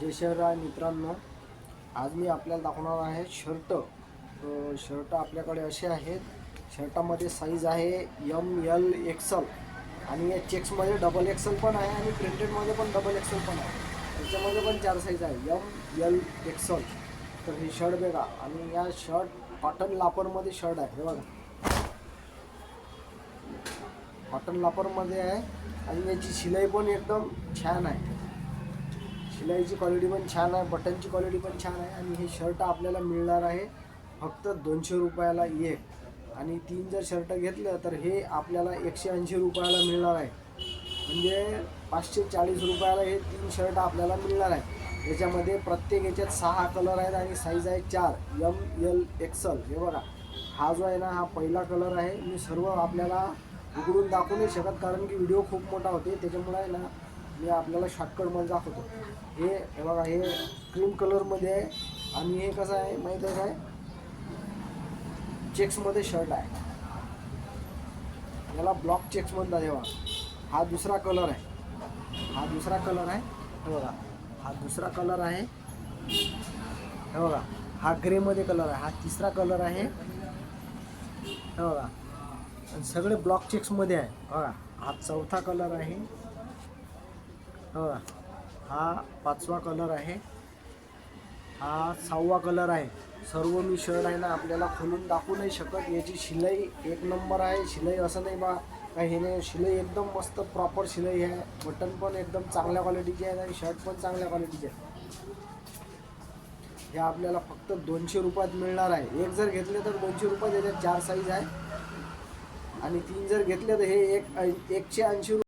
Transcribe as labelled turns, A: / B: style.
A: जय शहराय मित्रांनो आज मी आपल्याला दाखवणार आहे शर्ट. शर्ट आपल्याकडे असे आहेत. शर्टामध्ये साईज आहे यम यल एक्सल आणि या चेक्समध्ये डबल एक्सल पण आहे आणि प्रिंटेडमध्ये पण डबल एक्सल पण आहे. त्याच्यामध्ये पण चार साईज आहे यम यल एक्सल तर हे शर्ट बघा आणि या शर्ट कॉटन लापरमध्ये शर्ट आहे हे बघा. कॉटन लापरमध्ये आहे आणि याची शिलाई पण एकदम छान आहे. शिलाईची क्वालिटी पण छान आहे बटनची क्वालिटी पण छान आहे आणि हे शर्ट आपल्याला मिळणार आहे फक्त दोनशे रुपयाला एक. आणि तीन जर शर्ट घेतलं तर हे आपल्याला एकशे ऐंशी रुपयाला मिळणार आहे. म्हणजे पाचशे चाळीस रुपयाला हे तीन शर्ट आपल्याला मिळणार आहे. याच्यामध्ये प्रत्येक याच्यात सहा कलर आहेत आणि साईज आहे चार. यम यल एक्सल हे बघा हा जो आहे ना हा पहिला कलर आहे. मी सर्व आपल्याला उघडून दाखवू नाही शकत कारण की व्हिडिओ खूप मोठा होते. त्याच्यामुळे आहे ना मी आपल्याला शॉर्टकटमध्ये दाखवतो. हे हे बघा हे क्रीम कलरमध्ये आहे. आणि हे कसं आहे माहीत आहे काय? चेक्समध्ये शर्ट आहे. याला ब्लॉक चेक्स म्हणतात हे बघा. हा दुसरा कलर आहे. हा दुसरा कलर आहे. हे बघा. हा दुसरा कलर आहे. हे बघा. हा ग्रेमध्ये कलर आहे. हा तिसरा कलर आहे. हे बघा. आणि सगळे ब्लॉक चेक्समध्ये आहे. बघा. हा चौथा कलर आहे. हा पाचवा कलर आहे. हा सहावा कलर आहे. सर्व मी शर्ट आहे ना आपल्याला खोलून दाखवू नाही शकत. याची शिलाई एक नंबर आहे. शिलाई असं नाही बा काही हे नाही शिलाई एकदम मस्त प्रॉपर शिलाई आहे. बटन पण एकदम चांगल्या क्वालिटीचे आहे आणि शर्ट पण चांगल्या क्वालिटीचे आहे. हे आपल्याला फक्त दोनशे रुपयात मिळणार आहे. एक जर घेतले तर दोनशे रुपयात याच्यात चार साईज आहे. आणि तीन जर घेतले तर हे एक एकशे ऐंशी